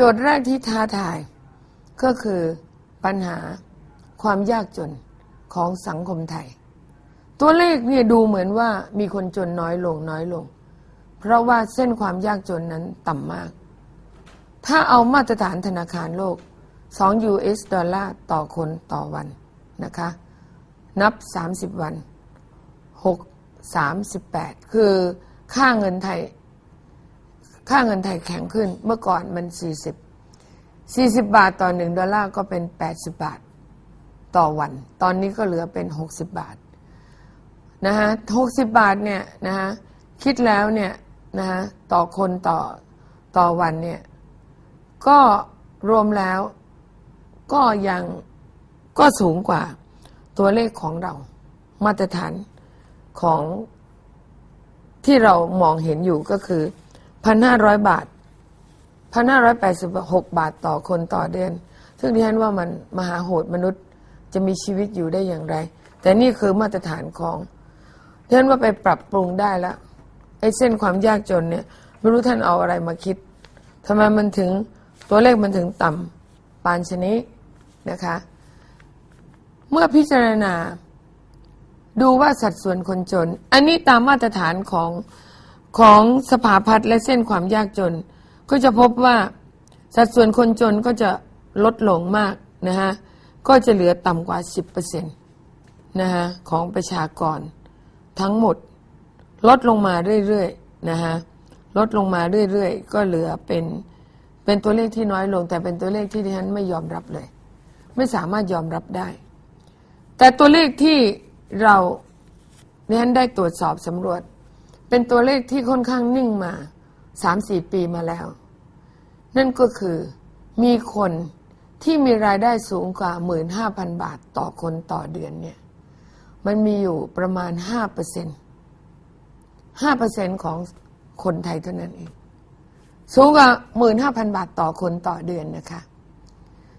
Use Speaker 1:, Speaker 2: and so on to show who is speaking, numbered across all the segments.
Speaker 1: โจทย์แรกที่ท้าทาย ก็คือปัญหาความยากจนของสังคมไทย ตัวเลขเนี่ยดูเหมือนว่ามีคนจนน้อยลงน้อยลง เพราะว่าเส้นความยากจนนั้นต่ำมาก ถ้าเอามาตรฐานธนาคารโลก 2 US ดอลลาร์ต่อคนต่อวันนะคะ นับ 30 วัน 6 38 คือค่าเงินไทย ค่าเงินไทยแข็งขึ้น เมื่อก่อนมัน 40 40 บาทต่อ 1 ดอลลาร์ก็เป็น 80 บาทต่อวัน ตอนนี้ก็เหลือเป็น 60 บาทนะฮะ60บาทเนี่ยนะฮะคิดแล้วเนี่ยนะฮะต่อคนต่อต่อวันเนี่ยก็รวมแล้วก็ยังก็สูงกว่าตัวเลขของเรามาตรฐานของที่เรามองเห็นอยู่ก็คือ 1,500 บาท 1,586 บาทต่อคนต่อเดือน ซึ่งที่ฉันว่ามันมหาโหดมนุษย์จะมีชีวิตอยู่ได้อย่างไร แต่นี่คือมาตรฐานของที่ฉันว่าไปปรับปรุงได้แล้วไอ้เส้นความยากจนเนี่ยไม่รู้ท่านเอาอะไรมาคิดทำไมมันถึงตัวเลขมันถึงต่ำปานชนิดนะคะ เมื่อพิจารณาดูว่าสัดส่วนคนจน อันนี้ตามมาตรฐานของ ของสภาพัฒน์และเส้นความยากจน ก็จะพบว่าสัดส่วนคนจนก็จะลดลงมากนะฮะก็จะเหลือต่ำกว่า 10%นะฮะของประชากรทั้งหมด ลดลงมาเรื่อยๆนะฮะลดลงมาเรื่อยๆ ก็เหลือเป็นเป็นตัวเลขที่น้อยลง แต่เป็นตัวเลขที่ดิฉันไม่ยอมรับเลย ไม่สามารถยอมรับได้ แต่ตัวเลขที่เราดิฉันได้ตรวจสอบสำรวจ เป็นตัวเลขที่ค่อนข้างนิ่งมาสามสี่ปีมาแล้ว นั่นก็คือมีคนที่มีรายได้สูงกว่าหมื่นห้าพันบาทต่อคนต่อเดือนเนี่ย มันมีอยู่ประมาณห้าเปอร์เซ็นต์ห้าเปอร์เซ็นต์ของคนไทยเท่านั้นเอง สูงกว่าหมื่นห้าพันบาทต่อคนต่อเดือนนะคะ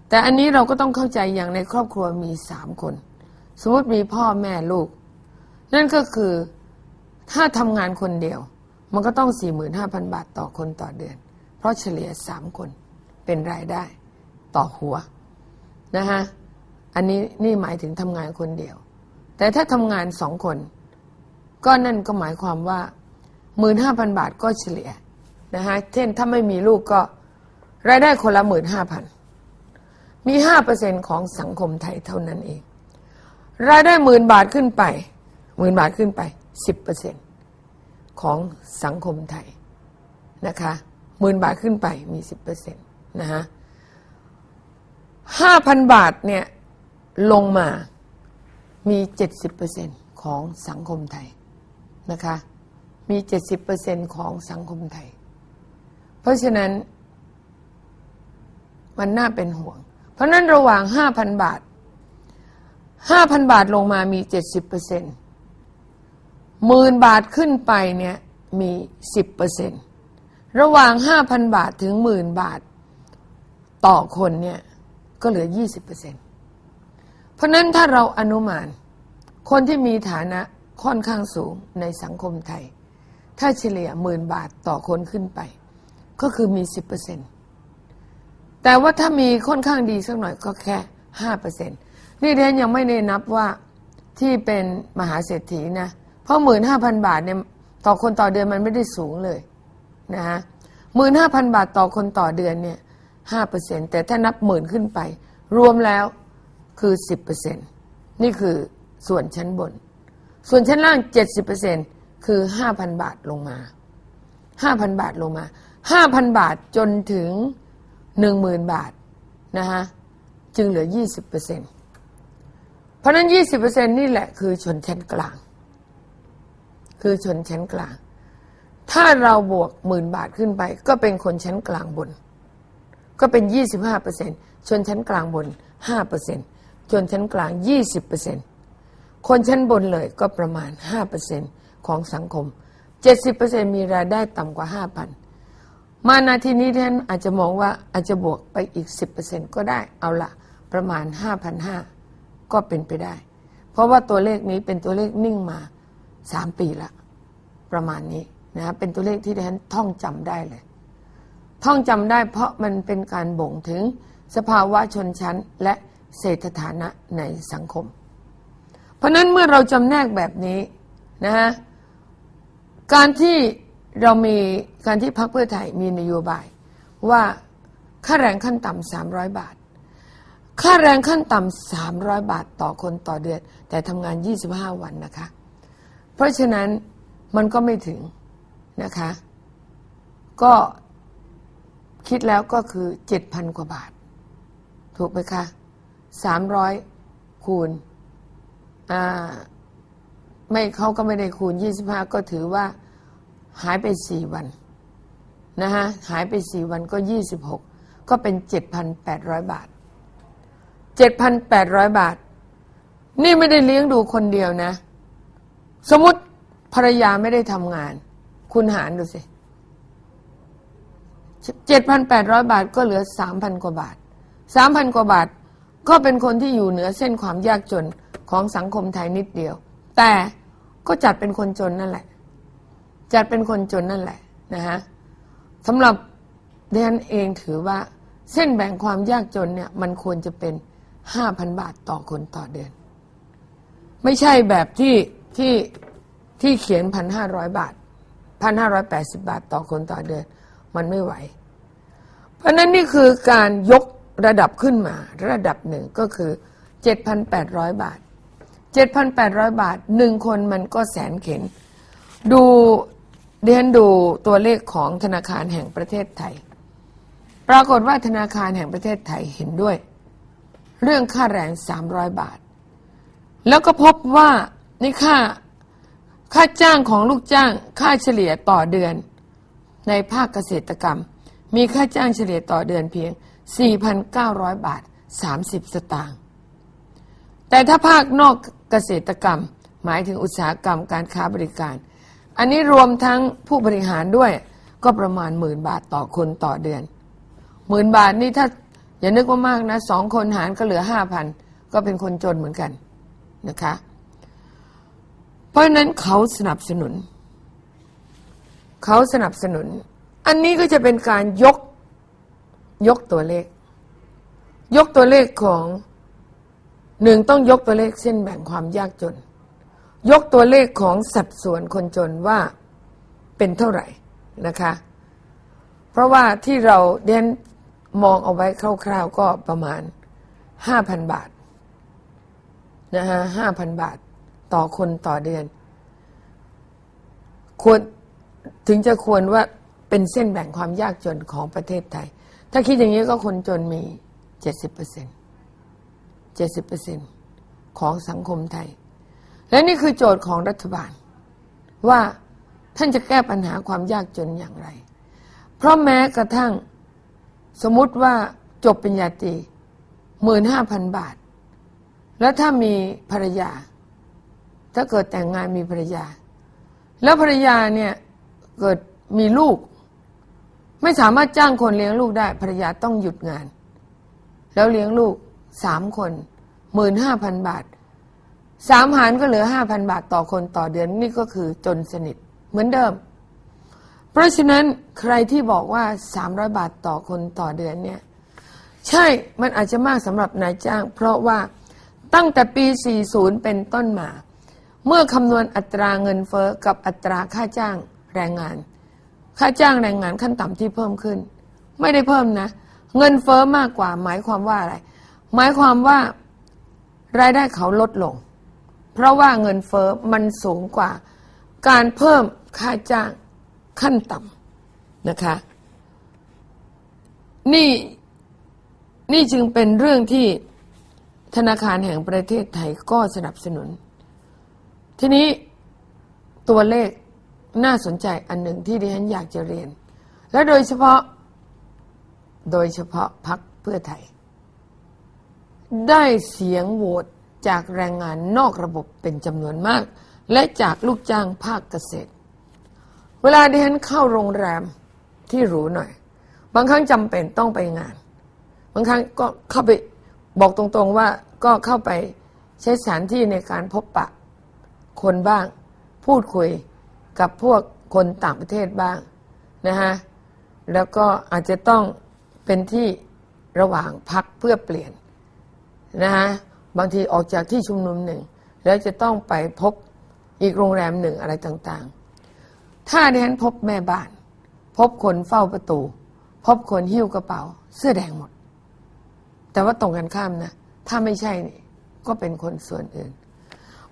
Speaker 1: แต่อันนี้เราก็ต้องเข้าใจอย่างในครอบครัวมีสามคน สมมติมีพ่อแม่ลูก นั่นก็คือ ถ้าทำงานคนเดียว มันก็ต้องสี่หมื่นห้าพันบาทต่อคนต่อเดือน เพราะเฉลี่ยสามคนเป็นรายได้ต่อหัวนะฮะอันนี้นี่หมายถึงทำงานคนเดียว แต่ถ้าทำงานสองคน ก็นั่นก็หมายความว่าหมื่นห้าพันบาทก็เฉลี่ยนะฮะเช่นถ้าไม่มีลูกก็รายได้คนละหมื่นห้าพันมีห้าเปอร์เซ็นของสังคมไทยเท่านั้นเอง รายได้หมื่นบาทขึ้นไปหมื่นบาทขึ้นไป 10%ของสังคมไทยนะคะหมื่นบาทขึ้นไปมี 10%นะฮะห้าพันบาทเนี่ยลงมามี 70%ของสังคมไทยนะคะมี 70%ของสังคมไทย เพราะฉะนั้นมันน่าเป็นห่วง เพราะนั้นระหว่าง 5,000 บาท 5,000 บาทลงมามี 70% หมื่นบาทขึ้นไปเนี่ยมีสิบเปอร์เซ็นระหว่างห้าพันบาทถึงหมื่นบาทต่อคนเนี่ยก็เหลือยี่สิบเปอร์เซ็นเพราะนั้นถ้าเราอนุมาน คนที่มีฐานะค่อนข้างสูงในสังคมไทย ถ้าเฉลี่ยหมื่นบาทต่อคนขึ้นไป ก็คือมีสิบเปอร์เซ็นต์แต่ว่าถ้ามีค่อนข้างดีสักหน่อยก็แค่ห้าเปอร์เซ็นต์นี่เดนยังไม่ได้นับว่าที่เป็นมหาเศรษฐีนะ เพราะหมื่นห้าพันบาทเนี่ยต่อคนต่อเดือนมันไม่ได้สูงเลยนะฮะหมื่นห้าพันบาทต่อคนต่อเดือนเนี่ยห้าเปอร์เซ็นแต่ถ้านับหมื่นขึ้นไป รวมแล้วคือสิบเปอร์เซ็นนี่คือส่วนชั้นบน ส่วนชั้นล่างเจ็ดสิบเปอร์เซ็นคือห้าพันบาทลงมาห้าพันบาทลงมาห้าพันบาทจนถึงหนึ่งหมื่นบาทนะฮะจึงเหลือยี่สิบเปอร์เซ็นเพราะนั้นยี่สิบเปอร์เซ็นนี่แหละคือชนชั้นกลาง คือชนชั้นกลาง ถ้าเราบวกหมื่นบาทขึ้นไป ก็เป็นคนชั้นกลางบน ก็เป็นยี่สิบห้าเปอร์เซ็นชนชั้นกลางบนห้าเปอร์เซ็นชนชั้นกลางยี่สิบเปอร์เซ็นคนชั้นบนเลยก็ประมาณห้าเปอร์เซ็นของสังคมเจ็ดสิบเปอร์เซ็นมีรายได้ต่ำกว่าห้าพันมานาทีนี้ท่านอาจจะมองว่าอาจจะบวกไปอีกสิบเปอร์เซ็นก็ได้เอาละประมาณห้าพันห้าก็เป็นไปได้ เพราะว่าตัวเลขนี้เป็นตัวเลขนิ่งมา สามปีละ ประมาณนี้นะเป็นตัวเลขที่ท่านท่องจำได้เลย ท่องจำได้เพราะมันเป็นการบ่งถึงสภาวะชนชั้นและเศรษฐฐานะในสังคม เพราะนั้นเมื่อเราจำแนกแบบนี้นะฮะการที่เรามีการที่พรรคเพื่อไทยมีนโยบาย ว่าค่าแรงขั้นต่ำา300บาท ค่าแรงขั้นต่ำา300บาทต่อคนต่อเดือน แต่ทำงาน25วันนะคะ เพราะฉะนั้นมันก็ไม่ถึงนะคะ ก็คิดแล้วก็คือ7,000กว่าบาท ถูกไหมคะ300คูณอ่าไม่เขาก็ไม่ได้คูณ25ก็ถือว่าหายไป4วันนะฮะหายไป4วันก็26ก็เป็น7,800บาท7,800บาท นี่ไม่ได้เลี้ยงดูคนเดียวนะ สมมติภรรยาไม่ได้ทำงาน คุณหารดูสิ7,800บาทก็เหลือ3,000กว่าบาท3,000กว่าบาท ก็เป็นคนที่อยู่เหนือเส้นความยากจนของสังคมไทยนิดเดียว แต่ก็จัดเป็นคนจนนั่นแหละ จัดเป็นคนจนนั่นแหละนะฮะสำหรับดนเองถือว่าเส้นแบ่งความยากจนเนี่ย มันควรจะเป็น5,000บาทต่อคนต่อเดือน ไม่ใช่แบบที่ ที่ที่เขียน1,500บาท1,580บาทต่อคนต่อเดือน มันไม่ไหว เพราะนั้นนี่คือการยกระดับขึ้นมา ระดับหนึ่งก็คือ7,800บาท7,800บาทหนึ่งคนมันก็แสนเข็น ดูเรียนดูตัวเลขของธนาคารแห่งประเทศไทย ปรากฏว่าธนาคารแห่งประเทศไทยเห็นด้วย เรื่องค่าแรง300บาท แล้วก็พบว่า นี่ค่าค่าจ้างของลูกจ้างค่าเฉลี่ยต่อเดือน ในภาคเกษตรกรรม มีค่าจ้างเฉลี่ยต่อเดือนเพียง 4,900 บาท 30 สตางค์แต่ถ้าภาคนอกเกษตรกรรม หมายถึงอุตสาหกรรมการค้าบริการ อันนี้รวมทั้งผู้บริหารด้วยก็ประมาณหมื่นบาทต่อคนต่อเดือนหมื่นบาทนี่ถ้าอย่านึกว่ามากนะสองคนหารก็เหลือห้าพันก็เป็นคนจนเหมือนกันนะคะ เพราะนั้นเขาสนับสนุน เขาสนับสนุน อันนี้ก็จะเป็นการยกยกตัวเลข ยกตัวเลขของหนึ่งต้องยกตัวเลขเส้นแบ่งความยากจน ยกตัวเลขของสัดส่วนคนจนว่าเป็นเท่าไหร่นะคะ เพราะว่าที่เราเดนมองเอาไว้คร่าวๆก็ประมาณ5,000บาทนะฮะห้าพันบาท ต่อคนต่อเดือน ควรถึงจะควรว่าเป็นเส้นแบ่งความยากจนของประเทศไทย ถ้าคิดอย่างนี้ก็คนจนมี70% 70%ของสังคมไทย และนี่คือโจทย์ของรัฐบาล ว่าท่านจะแก้ปัญหาความยากจนอย่างไร เพราะแม้กระทั่งสมมติว่าจบปริญญาตรีหมื่นห้าพันบาท แล้วถ้ามีภรรยา ถ้าเกิดแต่งงานมีภรรยา แล้วภรรยาเนี่ยเกิดมีลูก ไม่สามารถจ้างคนเลี้ยงลูกได้ภรรยาต้องหยุดงาน แล้วเลี้ยงลูกสามคนหมื่นห้าพันบาทสามหารก็เหลือห้าพันบาทต่อคนต่อเดือนนี่ก็คือจนสนิทเหมือนเดิม เพราะฉะนั้นใครที่บอกว่า300บาทต่อคนต่อเดือนเนี่ยใช่มันอาจจะมากสำหรับนายจ้าง เพราะว่าตั้งแต่ปี 40 เป็นต้นมา เมื่อคำนวณอัตราเงินเฟอ้อกับอัตราค่าจ้างแรงงาน ค่าจ้างแรงงานขั้นต่ำที่เพิ่มขึ้น ไม่ได้เพิ่มนะ เงินเฟอ้อมากกว่า หมายความว่าอะไร หมายความว่ารายได้เขาลดลง เพราะว่าเงินเฟอ้อมันสูงกว่า การเพิ่มค่าจ้างขั้นต่ำนะคะ นี่นี่จึงเป็นเรื่องที่ธนาคารแห่งประเทศไทยก็สนับสนุน ทีนี้ตัวเลขน่าสนใจอันหนึ่งที่ดิฉันอยากจะเรียน และโดยเฉพาะ โดยเฉพาะพักเพื่อไทย ได้เสียงโหวตจากแรงงานนอกระบบเป็นจำนวนมาก และจากลูกจ้างภาคเกษตร เวลาดิฉันเข้าโรงแรมที่หรูหน่อย บางครั้งจำเป็นต้องไปงาน บางครั้งก็เข้าไปบอกตรงๆว่าก็เข้าไปใช้สถานที่ในการพบปะ คนบ้าง พูดคุยกับพวกคนต่างประเทศบ้างนะฮะแล้วก็อาจจะต้องเป็นที่ระหว่างพักเพื่อเปลี่ยนนะฮะบางทีออกจากที่ชุมนุมหนึ่ง แล้วจะต้องไปพบอีกโรงแรมหนึ่งอะไรต่างๆ ถ้าดิฉันพบแม่บ้าน พบคนเฝ้าประตู พบคนหิ้วกระเป๋า เสื้อแดงหมด แต่ว่าตรงกันข้ามนะ ถ้าไม่ใช่ก็เป็นคนส่วนอื่น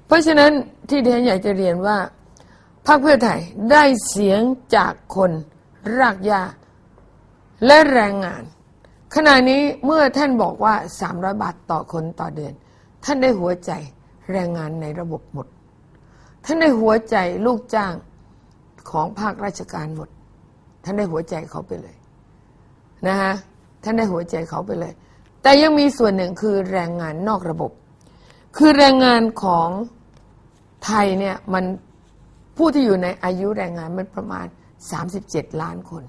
Speaker 1: เพราะฉะนั้นที่ดิฉันอยากจะเรียนว่าพรรคเพื่อไทยได้เสียงจากคนรากหญ้าและแรงงาน ขณะนี้เมื่อท่านบอกว่า 300 บาทต่อคนต่อเดือน ท่านได้หัวใจแรงงานในระบบหมด ท่านได้หัวใจลูกจ้างของภาคราชการหมด ท่านได้หัวใจเขาไปเลยนะฮะท่านได้หัวใจเขาไปเลย แต่ยังมีส่วนหนึ่งคือแรงงานนอกระบบ คือแรงงานของ ไทยเนี่ยมันผู้ที่อยู่ในอายุแรงงานมันประมาณ 37 ล้านคน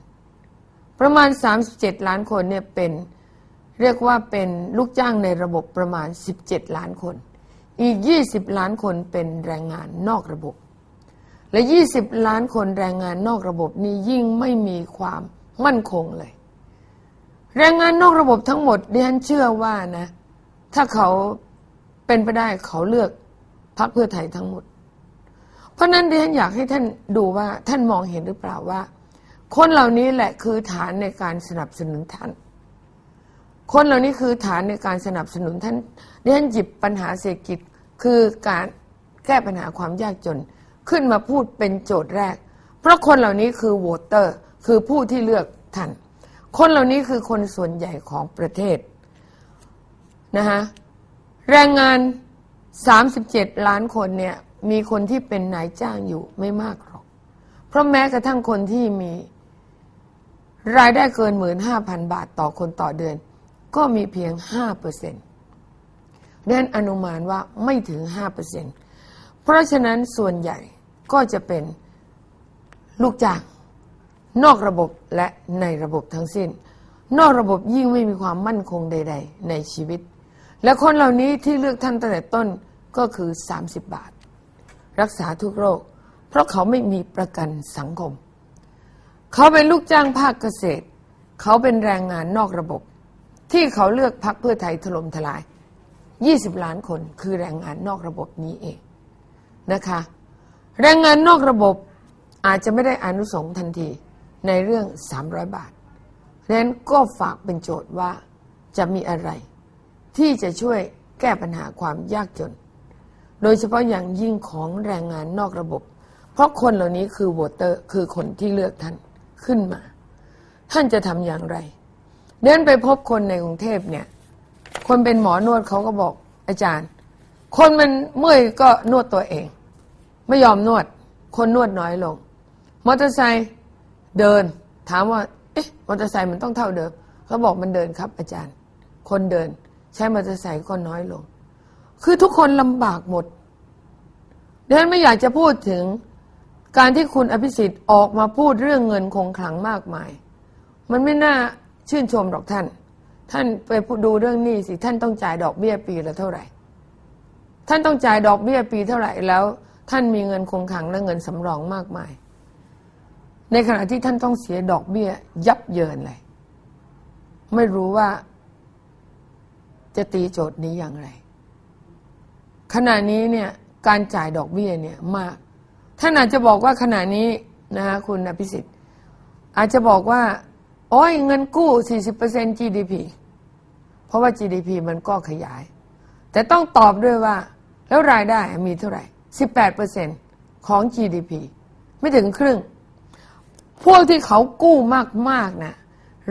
Speaker 1: ประมาณ 37 ล้านคนเนี่ยเป็นเรียกว่าเป็นลูกจ้างในระบบประมาณ 17 ล้านคน อีก 20 ล้านคนเป็นแรงงานนอกระบบ และ 20 ล้านคนแรงงานนอกระบบนี้ยิ่งไม่มีความมั่นคงเลย แรงงานนอกระบบทั้งหมดดิฉันเชื่อว่านะ ถ้าเขาเป็นไปได้เขาเลือก พรรคเพื่อไทยทั้งหมด เพราะฉะนั้นดิฉันอยากให้ท่านดูว่าท่านมองเห็นหรือเปล่าว่า คนเหล่านี้แหละคือฐานในการสนับสนุนท่าน คนเหล่านี้คือฐานในการสนับสนุนท่านดิฉันหยิบปัญหาเศรษฐกิจคือการแก้ปัญหาความยากจน ขึ้นมาพูดเป็นโจทย์แรก เพราะคนเหล่านี้คือโหวตเตอร์ คือผู้ที่เลือกท่านคนเหล่านี้คือคนส่วนใหญ่ของประเทศนะฮะแรงงาน 37 ล้านคนเนี่ยมีคนที่เป็นนายจ้างอยู่ไม่มากหรอก เพราะแม้กระทั่งคนที่มี รายได้เกิน 15,000 บาทต่อคนต่อเดือน ก็มีเพียง 5%เปอร์เซ็นต์ดังนั้นอนุมานว่าไม่ถึง 5%เปอร์เซ็นต์เพราะฉะนั้นส่วนใหญ่ก็จะเป็นลูกจ้างนอกระบบและในระบบทั้งสิ้น นอกระบบยิ่งไม่มีความมั่นคงใด ๆ ในชีวิต และคนเหล่านี้ที่เลือกท่านตั้งแต่ต้น ก็คือ 30 บาท รักษาทุกโรค เพราะเขาไม่มีประกันสังคม เขาเป็นลูกจ้างภาคเกษตร เขาเป็นแรงงานนอกระบบ ที่เขาเลือกพักเพื่อไทยถล่มทลาย 20 ล้านคนคือแรงงานนอกระบบนี้เองนะคะ แรงงานนอกระบบอาจจะไม่ได้อนุสงส์ทันทีในเรื่อง 300 บาทดังนั้นก็ฝากเป็นโจทย์ว่าจะมีอะไรที่จะช่วยแก้ปัญหาความยากจน โดยเฉพาะอย่างยิ่งของแรงงานนอกระบบ เพราะคนเหล่านี้คือโวเตอร์คือคนที่เลือกท่านขึ้นมา ท่านจะทำอย่างไร เดินไปพบคนในกรุงเทพเนี่ย คนเป็นหมอนวดเขาก็บอกอาจารย์ คนมันเมื่อยก็นวดตัวเอง ไม่ยอมนวด คนนวดน้อยลง มอเตอร์ไซค์เดิน ถามว่าเอ๊ะมอเตอร์ไซค์มันต้องเท่าเดิมเขาบอกมันเดินครับอาจารย์ คนเดินใช้มอเตอร์ไซค์ก็น้อยลง คือทุกคนลำบากหมดดังนั้นไม่อยากจะพูดถึงการที่คุณอภิสิทธิ์ออกมาพูดเรื่องเงินคงขลังมากมาย มันไม่น่าชื่นชมหรอกท่าน ท่านไปดูเรื่องนี้สิ ท่านต้องจ่ายดอกเบี้ยปีละเท่าไหร่ ท่านต้องจ่ายดอกเบี้ยปีเท่าไหร่แล้ว ท่านมีเงินคงขังและเงินสำรองมากมาย ในขณะที่ท่านต้องเสียดอกเบี้ยยับเยินเลย ไม่รู้ว่าจะตีโจทย์นี้อย่างไร ขณะนี้เนี่ยการจ่ายดอกเบี้ยเนี่ยมากท่านอาจจะบอกว่าขณะนี้นะคะคุณอภิสิทธิ์ อาจจะบอกว่า โอ้ยเงินกู้ 40% GDP เพราะว่า GDP มันก็ขยาย แต่ต้องตอบด้วยว่า แล้วรายได้มีเท่าไหร่ 18%ของ GDP ไม่ถึงครึ่ง พวกที่เขากู้มากๆนะ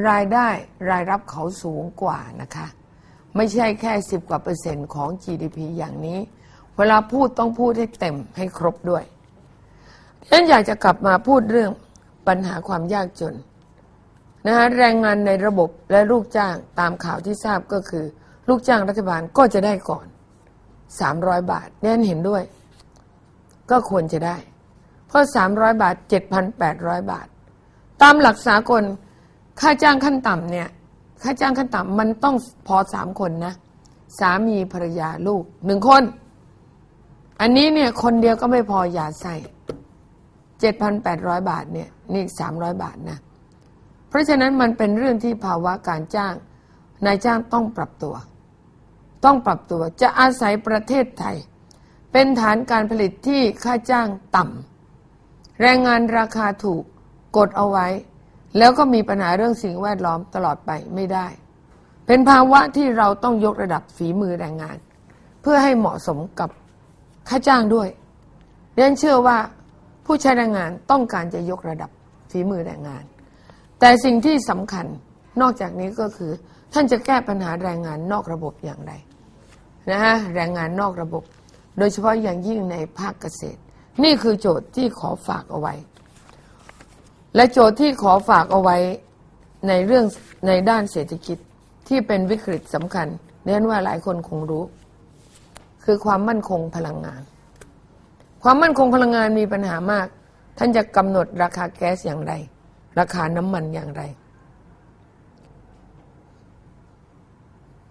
Speaker 1: รายได้รายรับเขาสูงกว่านะคะ ไม่ใช่แค่10กว่าเปอร์เซ็นต์ของ GDP อย่างนี้ เวลาพูดต้องพูดให้เต็มให้ครบด้วยฉะนั้นอยากจะกลับมาพูดเรื่องปัญหาความยากจนนะฮะแรงงานในระบบและลูกจ้างตามข่าวที่ทราบก็คือ ลูกจ้างรัฐบาลก็จะได้ก่อน 300 บาทแน่นเห็นด้วย ก็ควรจะได้ เพราะ 300 บาท 7,800 บาท ตามหลักสากลค่าจ้างขั้นต่ำเนี่ย ค่าจ้างขั้นต่ำมันต้องพอสามคนนะ สามีภรรยาลูกหนึ่งคน อันนี้เนี่ยคนเดียวก็ไม่พออย่าใส่7,800บาทเนี่ยนี่300บาทนะ เพราะฉะนั้นมันเป็นเรื่องที่ภาวะการจ้าง นายจ้างต้องปรับตัว ต้องปรับตัวจะอาศัยประเทศไทย เป็นฐานการผลิตที่ค่าจ้างต่ำแรงงานราคาถูกกดเอาไว้ แล้วก็มีปัญหาเรื่องสิ่งแวดล้อมตลอดไปไม่ได้ เป็นภาวะที่เราต้องยกระดับฝีมือแรงงาน เพื่อให้เหมาะสมกับค่าจ้างด้วยเรียนเชื่อว่าผู้ใช้แรงงานต้องการจะยกระดับฝีมือแรงงาน แต่สิ่งที่สำคัญนอกจากนี้ก็คือ ท่านจะแก้ปัญหาแรงงานนอกระบบอย่างไรนะฮะแรงงานนอกระบบ โดยเฉพาะอย่างยิ่งในภาคเกษตร นี่คือโจทย์ที่ขอฝากเอาไว้ และโจทย์ที่ขอฝากเอาไว้ในเรื่องในด้านเศรษฐกิจที่เป็นวิกฤตสำคัญเน้นว่าหลายคนคงรู้ คือความมั่นคงพลังงาน ความมั่นคงพลังงานมีปัญหามาก ท่านจะกำหนดราคาแก๊สอย่างไร ราคาน้ำมันอย่างไร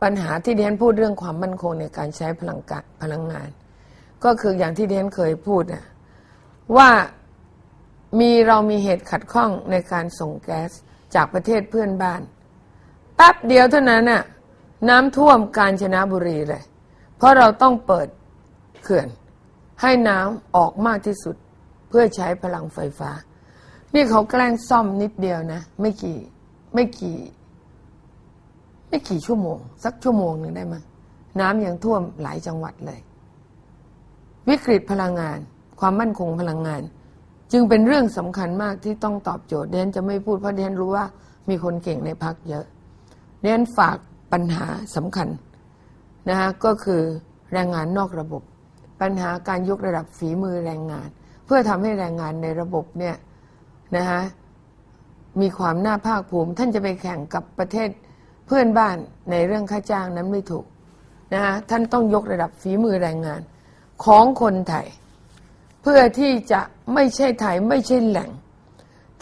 Speaker 1: ปัญหาที่ดิฉันพูดเรื่องความมั่นคงในการใช้พลังกะพลังงาน ก็คืออย่างที่ดิฉันเคยพูดนะว่า มีเรามีเหตุขัดข้องในการส่งแก๊สจากประเทศเพื่อนบ้านแป๊บเดียวเท่านั้นน่ะน้ำท่วมกาญจนบุรีเลย เพราะเราต้องเปิดเขื่อน ให้น้ำออกมากที่สุดเพื่อใช้พลังไฟฟ้า นี่เขาแกล้งซ่อมนิดเดียวนะ ไม่กี่ไม่กี่ ไม่กี่ชั่วโมง สักชั่วโมงหนึ่งได้มั้ยน้ำยังท่วมหลายจังหวัดเลย วิกฤตพลังงาน ความมั่นคงพลังงาน จึงเป็นเรื่องสำคัญมากที่ต้องตอบโจทย์เดนจะไม่พูดเพราะเดนรู้ว่ามีคนเก่งในพักเยอะเดนฝากปัญหาสำคัญนะฮะก็คือแรงงานนอกระบบ ปัญหาการยกระดับฝีมือแรงงาน เพื่อทำให้แรงงานในระบบเนี่ยนะฮะมีความน่าภาคภูมิ ท่านจะไปแข่งกับประเทศเพื่อนบ้านในเรื่องค่าจ้างนั้นไม่ถูกนะฮะท่านต้องยกระดับฝีมือแรงงานของคนไทย พื่อที่จะไม่ใช่ไทยไม่ใช่แหล่ง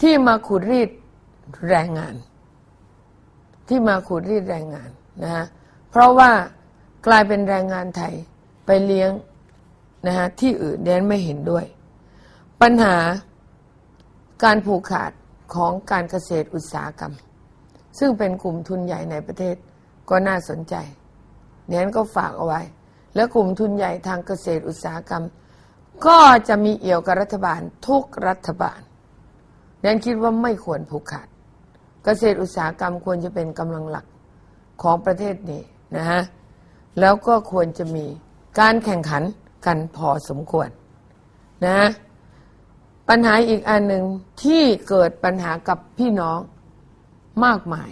Speaker 1: ที่มาขูดรีดแรงงาน ที่มาขูดรีดแรงงานนะฮะเพราะว่ากลายเป็นแรงงานไทยไปเลี้ยงนะฮะที่อื่นเดนไม่เห็นด้วย ปัญหาการผูกขาดของการเกษตรอุตสาหกรรม ซึ่งเป็นกลุ่มทุนใหญ่ในประเทศก็น่าสนใจเดนก็ฝากเอาไว้ แล้วกลุ่มทุนใหญ่ทางเกษตรอุตสาหกรรม ก็จะมีเอี่ยวกับรัฐบาลทุกรัฐบาลเดนคิดว่าไม่ควรผูกขาด เกษตรอุตสาหกรรมควรจะเป็นกำลังหลักของประเทศนี้นะฮะแล้วก็ควรจะมีการแข่งขันกันพอสมควรนะปัญหาอีกอันหนึ่งที่เกิดปัญหากับพี่น้องมากมาย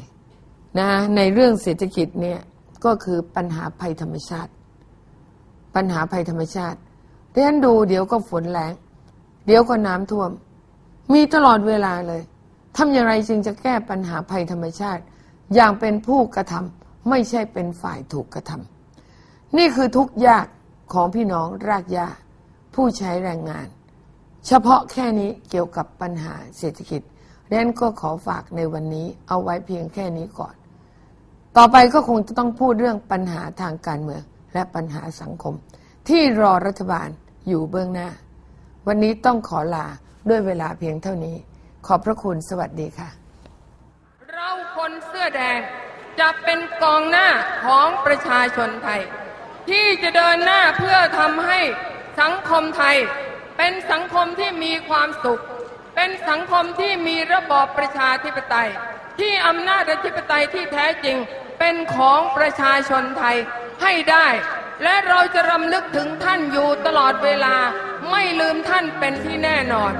Speaker 1: นะในเรื่องเศรษฐกิจเนี่ยก็คือปัญหาภัยธรรมชาติ ปัญหาภัยธรรมชาติ เรียนดูเดี๋ยวก็ฝนแรงเดี๋ยวก็น้ำท่วม มีตลอดเวลาเลยทำอย่างไรจึงจะแก้ปัญหาภัยธรรมชาติ อย่างเป็นผู้กระทำไม่ใช่เป็นฝ่ายถูกกระทำนี่คือทุกข์ยากของพี่น้องรากหญ้าผู้ใช้แรงงาน เฉพาะแค่นี้เกี่ยวกับปัญหาเศรษฐกิจเรนก็ขอฝากในวันนี้เอาไว้เพียงแค่นี้ก่อน ต่อไปก็คงจะต้องพูดเรื่องปัญหาทางการเมืองและปัญหาสังคม ที่รอรัฐบาล อยู่เบื้องหน้า วันนี้ต้องขอลาด้วยเวลาเพียงเท่านี้ ขอบพระคุณสวัสดีค่ะ
Speaker 2: เราคนเสื้อแดงจะเป็นกองหน้าของประชาชนไทย ที่จะเดินหน้าเพื่อทำให้สังคมไทย เป็นสังคมที่มีความสุข เป็นสังคมที่มีระบอบประชาธิปไตย ที่อำนาจอธิปไตยที่แท้จริงเป็นของประชาชนไทยให้ได้ และเราจะรำลึกถึงท่านอยู่ตลอดเวลาไม่ลืมท่านเป็นที่แน่นอน